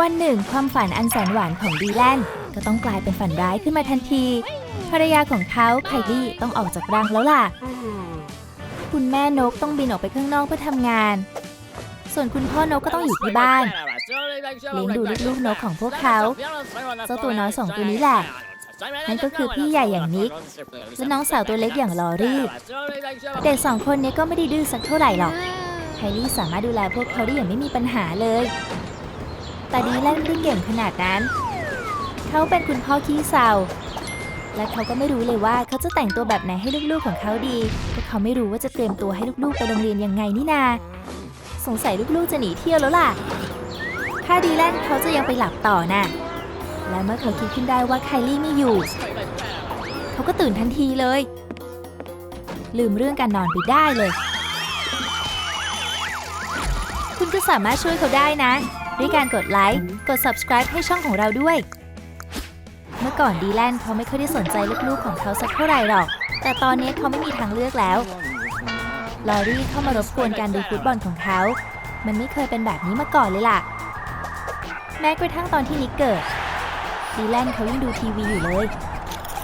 วันหนึ่งความฝันอันแสนหวานของดีแลนก็ต้องกลายเป็นฝันร้ายขึ้นมาทันที ภรรยาของเขาไคลี่ต้องออกจากรังแล้วล่ะ คุณแม่นกต้องบินออกไปข้างนอกเพื่อทำงาน ส่วนคุณพ่อนกก็ต้องอยู่ที่บ้านเลี้ยงดูลูกๆนกของพวกเขาเจ้าตัวน้อยสองตัวนี้แหละนั่นก็คือพี่ใหญ่อย่างนิกและน้องสาวตัวเล็กอย่างลอรี่ เด็กสองคนนี้ก็ไม่ได้ดื้อสักเท่าไหร่หรอกไคลี่สามารถดูแลพวกเขาได้อย่างไม่มีปัญหาเลย แต่ดีแลนไม่เก่งขนาดนั้น เขาเป็นคุณพ่อขี้เศร้าและเขาก็ไม่รู้เลยว่าเขาจะแต่งตัวแบบไหนให้ลูกๆของเขาดีเพราะเขาไม่รู้ว่าจะเตรียมตัวให้ลูกๆไปโรงเรียนยังไงนี่นา สงสัยลูกๆจะหนีเที่ยวแล้วล่ะ ถ้าดีแลนเขาจะยังไปหลับต่อน่ะ และเมื่อเขาคิดขึ้นได้ว่าไคลี่ไม่อยู่ เขาก็ตื่นทันทีเลย ลืมเรื่องการนอนไปได้เลย คุณก็สามารถช่วยเขาได้นะ ด้วยการกดไลค์ กด subscribe ให้ช่องของเราด้วย เมื่อก่อนดีแลนเขาไม่ค่อยได้สนใจลูกๆของเขาสักเท่าไหร่หรอก แต่ตอนนี้เขาไม่มีทางเลือกแล้ว ลอรี่เข้ามารบกวนการดูฟุตบอลของเขา มันไม่เคยเป็นแบบนี้มาก่อนเลยล่ะ แม้กระทั่งตอนที่นิกเกิด ดีแลนเขายังดูทีวีอยู่เลย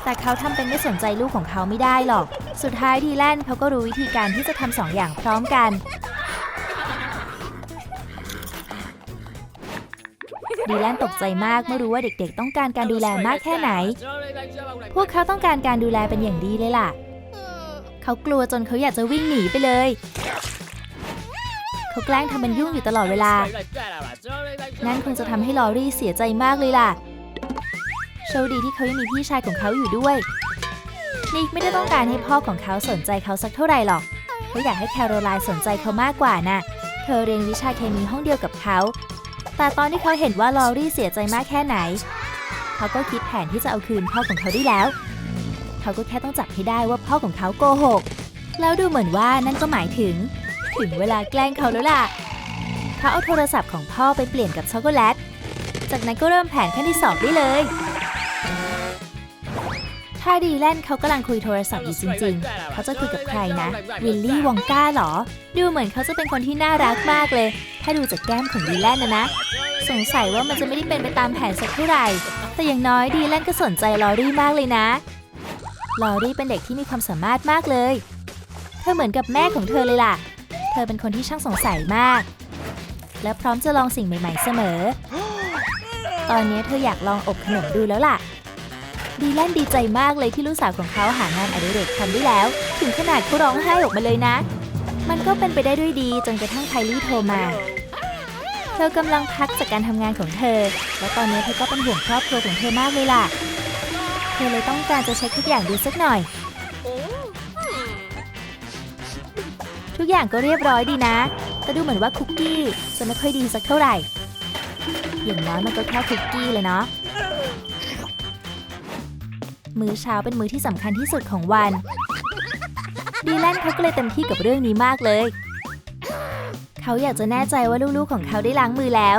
แต่เขาทำเป็นไม่สนใจลูกของเขาไม่ได้หรอก สุดท้ายดีแลนเขาก็รู้วิธีการที่จะทำสองอย่างพร้อมกัน ดีแลนตกใจมากเมื่อรู้ว่าเด็กๆ ต้องการการดูแลมากแค่ไหน พวกเขาต้องการการดูแลเป็นอย่างดีเลยล่ะ เขากลัวจนเขาอยากจะวิ่งหนีไปเลย เขาแกล้งทำเป็นยุ่งอยู่ตลอดเวลา นั่นคงจะทำให้ลอรี่เสียใจมากเลยล่ะ โชคดีที่เขายังมีพี่ชายของเขาอยู่ด้วย นิกไม่ได้ต้องการให้พ่อของเขาสนใจเขาสักเท่าไหร่หรอก เขาอยากให้แคโรไลน์สนใจเขามากกว่าน่ะเธอเรียนวิชาเคมีห้องเดียวกับเขา แต่ตอนที่เขาเห็นว่าลอรี่เสียใจมากแค่ไหน เขาก็คิดแผนที่จะเอาคืนพ่อของเขาได้แล้ว เขาก็แค่ต้องจับให้ได้ว่าพ่อของเขาโกหก แล้วดูเหมือนว่านั่นก็หมายถึง ถึงเวลาแกล้งเขาแล้วล่ะ เขาเอาโทรศัพท์ของพ่อไปเปลี่ยนกับช็อกโกแลต จากนั้นก็เริ่มแผนขั้นที่สองได้เลย ถ้าดีแลนเขากำลังคุยโทรศัพท์อยู่จริงๆ เขาจะคุยกับใครนะ วิลลี่วองก้าเหรอ ดูเหมือนเขาจะเป็นคนที่น่ารักมากเลย ถ้าดูจากแก้มของดีแลนนะนะ สงสัยว่ามันจะไม่ได้เป็นไปตามแผนสักเท่าไหร่ แต่อย่างน้อยดีแลนก็สนใจลอรี่มากเลยนะ ลอรี่เป็นเด็กที่มีความสามารถมากเลย เธอเหมือนกับแม่ของเธอเลยล่ะ เธอเป็นคนที่ช่างสงสัยมาก และพร้อมจะลองสิ่งใหม่ ๆ เสมอ ตอนนี้เธออยากลองอบขนมดูแล้วล่ะ ดีแลนดีใจมากเลยที่ลูกสาวของเขาหางานอดิเรกทำได้แล้ว ถึงขนาดเขาร้องไห้ออกมาเลยนะ มันก็เป็นไปได้ด้วยดีจนกระทั่งไคลี่โทรมา เธอกำลังพักจากการทำงานของเธอ และตอนนี้เธอก็เป็นห่วงครอบครัวของเธอมากเลยล่ะ เธอเลยต้องการจะเช็คทุกอย่างดูสักหน่อย ทุกอย่างก็เรียบร้อยดีนะแต่ดูเหมือนว่าคุกกี้จะไม่ค่อยดีสักเท่าไหร่อย่างน้อยมันก็แค่คุกกี้เลยเนาะ มื้อเช้าเป็นมื้อที่สำคัญที่สุดของวัน ดีแลนเขาก็เลยเต็มที่กับเรื่องนี้มากเลย เขาอยากจะแน่ใจว่าลูกๆของเขาได้ล้างมือแล้ว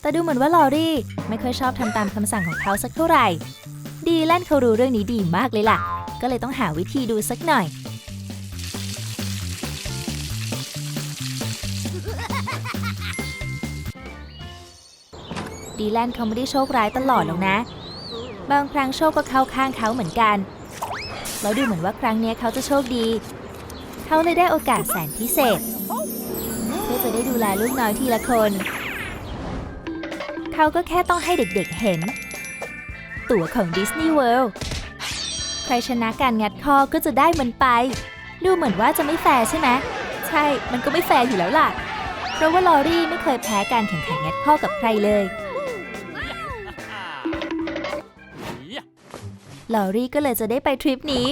แต่ดูเหมือนว่าลอรี่ไม่ค่อยชอบทำตามคำสั่งของเขาสักเท่าไหร่ ดีแลนเขารู้เรื่องนี้ดีมากเลยล่ะ ก็เลยต้องหาวิธีดูสักหน่อย ดีแลนเขาไม่ได้โชคร้ายตลอดหรอกนะ บางครั้งโชคก็เข้าข้างเขาเหมือนกันแล้วดูเหมือนว่าครั้งนี้เขาจะโชคดี เขาเลยได้โอกาสแสนพิเศษเพื่อจะได้ดูแลลูกน้อยทีละคน เขาก็แค่ต้องให้เด็กๆเห็น ตั๋วของดิสนีย์เวิลด์ใครชนะการงัดข้อก็จะได้มันไป ดูเหมือนว่าจะไม่แฟร์ใช่ไหมใช่ มันก็ไม่แฟร์อยู่แล้วล่ะ เพราะว่าลอรี่ไม่เคยแพ้การแข่งขันงัดข้อกับใครเลย ลอรี่ก็เลยจะได้ไปทริปนี้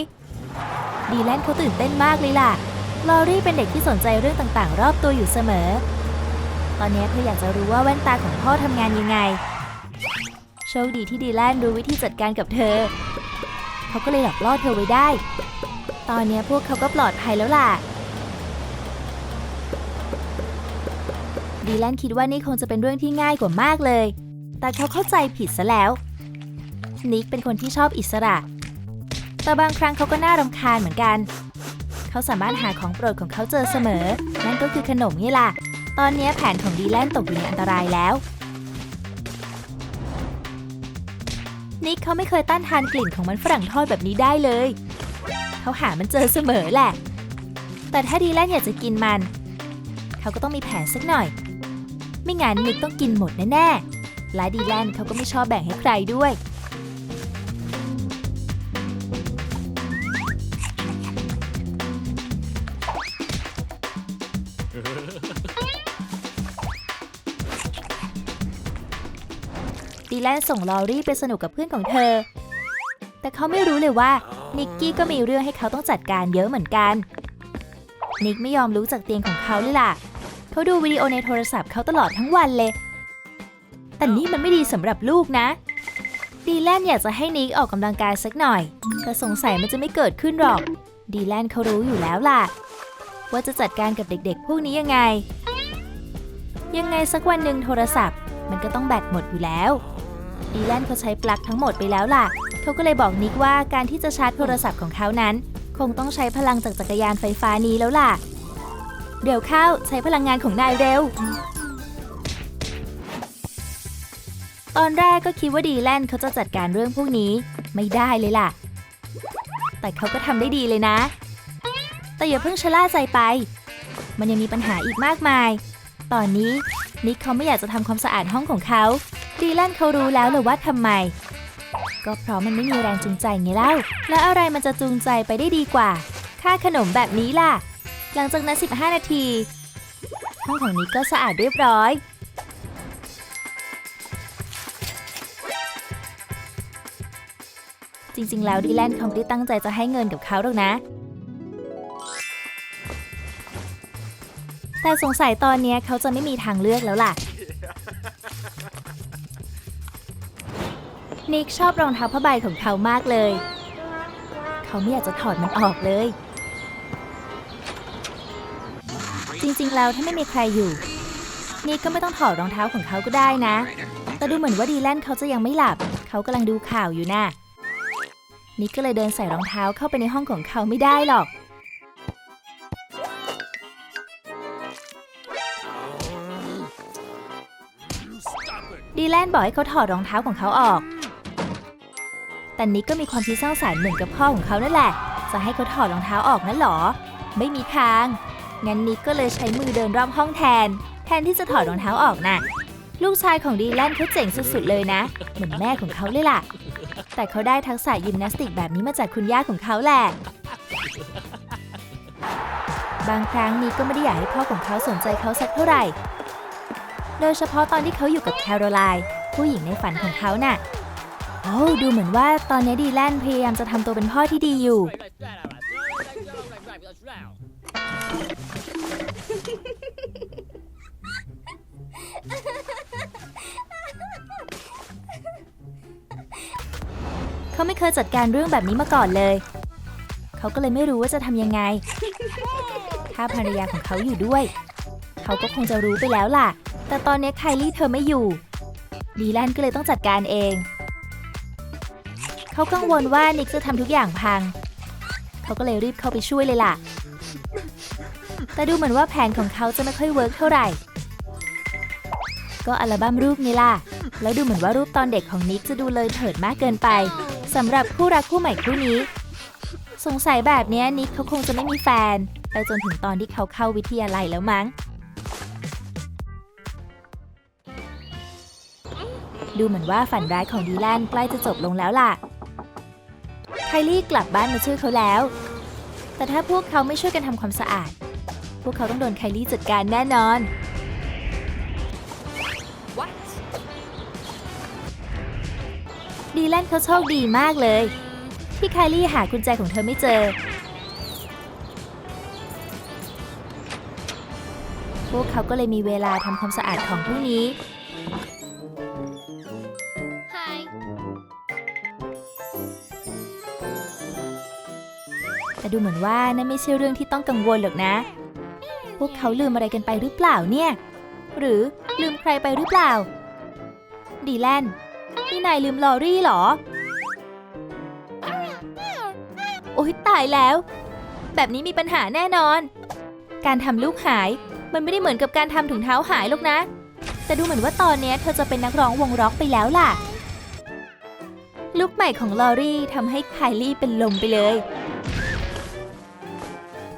ดีแลนเขาตื่นเต้นมากเลยล่ะ ลอรี่เป็นเด็กที่สนใจเรื่องต่างๆ รอบตัวอยู่เสมอ ตอนนี้เธออยากจะรู้ว่าแว่นตาของพ่อทำงานยังไง โชคดีที่ดีแลนรู้วิธีจัดการกับเธอ เขาก็เลยหลอกล่อเธอไว้ได้ ตอนนี้พวกเขาก็ปลอดภัยแล้วล่ะดีแลนคิดว่านี่คงจะเป็นเรื่องที่ง่ายกว่ามากเลย แต่เขาเข้าใจผิดซะแล้ว นิกเป็นคนที่ชอบอิสระ แต่บางครั้งเขาก็น่ารำคาญเหมือนกัน เขาสามารถหาของโปรดของเขาเจอเสมอ นั่นก็คือขนมนี่ล่ะ ตอนนี้แผนของดีแลนตกอยู่ในอันตรายแล้ว นิกเขาไม่เคยต้านทานกลิ่นของมันฝรั่งทอดแบบนี้ได้เลย เขาหามันเจอเสมอแหละ แต่ถ้าดีแลนอยากจะกินมัน เขาก็ต้องมีแผนสักหน่อย ไม่งั้นนิกต้องกินหมดแน่ๆและดีแลนเขาก็ไม่ชอบแบ่งให้ใครด้วย ดีแลนส่งลอรี่ไปสนุกกับเพื่อนของเธอ แต่เขาไม่รู้เลยว่านิกกี้ก็มีเรื่องให้เขาต้องจัดการเยอะเหมือนกัน นิกไม่ยอมลุกจากเตียงของเขาเลยล่ะ เขาดูวิดีโอในโทรศัพท์เขาตลอดทั้งวันเลย แต่นี่มันไม่ดีสำหรับลูกนะ ดีแลนอยากจะให้นิกออกกำลังกายสักหน่อย แต่สงสัยมันจะไม่เกิดขึ้นหรอก ดีแลนเขารู้อยู่แล้วล่ะ ว่าจะจัดการกับเด็กๆ พวกนี้ยังไง ยังไงสักวันหนึ่งโทรศัพท์ มันก็ต้องแบตหมดอยู่แล้ว ดีแลนเขาใช้ปลั๊กทั้งหมดไปแล้วล่ะ เขาก็เลยบอกนิกว่าการที่จะชาร์จโทรศัพท์ของเขานั้น คงต้องใช้พลังจากจักรยานไฟฟ้านี้แล้วล่ะ เดี๋ยวเข้าใช้พลังงานของนายเร็ว ตอนแรกก็คิดว่าดีแลนเขาจะจัดการเรื่องพวกนี้ไม่ได้เลยล่ะ แต่เขาก็ทำได้ดีเลยนะ แต่อย่าเพิ่งชะล่าใจไป มันยังมีปัญหาอีกมากมาย ตอนนี้นิกเขาไม่อยากจะทำความสะอาดห้องของเขา ดีแลนเขารู้แล้วเลยว่าทำไม ก็เพราะมันไม่มีแรงจูงใจไงเล่า แล้วอะไรมันจะจูงใจไปได้ดีกว่า ค่าขนมแบบนี้ล่ะ หลังจากนั้น 15 นาที ห้องของนิกก็สะอาดเรียบร้อย จริงๆ แล้วดีแลนเขาไม่ได้ตั้งใจจะให้เงินกับเขาหรอกนะแต่สงสัยตอนนี้เขาจะไม่มีทางเลือกแล้วล่ะ นิกชอบรองเท้าผ้าใบของเขามากเลย เขาไม่อยากจะถอดมันออกเลย จริงๆ แล้วถ้าไม่มีใครอยู่ นิกก็ไม่ต้องถอดรองเท้าของเขาก็ได้นะ แต่ดูเหมือนว่าดีแลนเขาจะยังไม่หลับ เขากำลังดูข่าวอยู่น่ะนิกก็เลยเดินใส่รองเท้าเข้าไปในห้องของเขาไม่ได้หรอก ดีแลนบอกให้เขาถอดรองเท้าของเขาออก แต่นิกก็มีความคิดสร้างสรรค์เหมือนกับพ่อของเขานั่นแหละ จะให้เขาถอดรองเท้าออกนั่นหรอ ไม่มีทาง งั้นนิกก็เลยใช้มือเดินรอบห้องแทน แทนที่จะถอดรองเท้าออกน่ะ ลูกชายของดีแลนเขาเจ๋งสุดๆเลยนะ เหมือนแม่ของเขาเลยล่ะ แต่เขาได้ทักษะยิมนาสติกแบบนี้มาจากคุณย่าของเขาแหละ บางครั้งนิกก็ไม่ได้อยากให้พ่อของเขาสนใจเขาสักเท่าไหร่ โดยเฉพาะตอนที่เขาอยู่กับแคโรไลน์ผู้หญิงในฝันของเขาน่ะ โอ้ดูเหมือนว่าตอนนี้ดีแลนพยายามจะทำตัวเป็นพ่อที่ดีอยู่ เขาไม่เคยจัดการเรื่องแบบนี้มาก่อนเลย เขาก็เลยไม่รู้ว่าจะทำยังไง ถ้าภรรยาของเขาอยู่ด้วย เขาก็คงจะรู้ไปแล้วล่ะ แต่ตอนนี้ไคลี่เธอไม่อยู่ ดีแลนก็เลยต้องจัดการเอง เขากังวลว่านิกจะทำทุกอย่างพัง เขาก็เลยรีบเข้าไปช่วยเลยล่ะ แต่ดูเหมือนว่าแผนของเขาจะไม่ค่อยเวิร์กเท่าไหร่ ก็อัลบั้มรูปนี้ล่ะ แล้วดูเหมือนว่ารูปตอนเด็กของนิกจะดูเลยเถิดมากเกินไปสำหรับคู่รักคู่ใหม่คู่นี้ สงสัยแบบนี้นิกเขาคงจะไม่มีแฟน ไปจนถึงตอนที่เขาเข้าวิทยาลัยแล้วมั้ง ดูเหมือนว่าฝันร้ายของดีแลนใกล้จะจบลงแล้วล่ะ คลี่กลับบ้านมาช่วยเขาแล้ว แต่ถ้าพวกเขาไม่ช่วยกันทำความสะอาด พวกเขาต้องโดนไคลี่จัดการแน่นอน ดีแลนเขาโชคดีมากเลย ที่ไคลี่หากุญแจของเธอไม่เจอ พวกเขาก็เลยมีเวลาทำความสะอาดของพวกนี้ ดูเหมือนว่านั่นไม่ใช่เรื่องที่ต้องกังวลหรอกนะ พวกเขาลืมอะไรกันไปหรือเปล่าเนี่ย หรือลืมใครไปหรือเปล่า ดีแลนนี่นายลืมลอรี่เหรอ โอ๊ยตายแล้ว แบบนี้มีปัญหาแน่นอน การทำลูกหายมันไม่ได้เหมือนกับการทำถุงเท้าหายหรอกนะ แต่ดูเหมือนว่าตอนนี้เธอจะเป็นนักร้องวงร็อกไปแล้วล่ะลุคใหม่ของลอรี่ทำให้ไคลี่เป็นลมไปเลย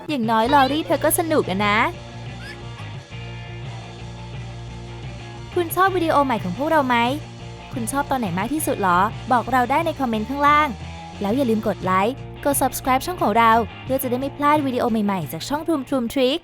อย่างน้อยลอรี่เธอก็สนุกอะนะ คุณชอบวิดีโอใหม่ของพวกเราไหม คุณชอบตอนไหนมากที่สุดหรอ บอกเราได้ในคอมเมนต์ข้างล่าง แล้วอย่าลืมกดไลค์ กด subscribe ช่องของเรา เพื่อจะได้ไม่พลาดวิดีโอใหม่ๆ จากช่อง Room Room Trick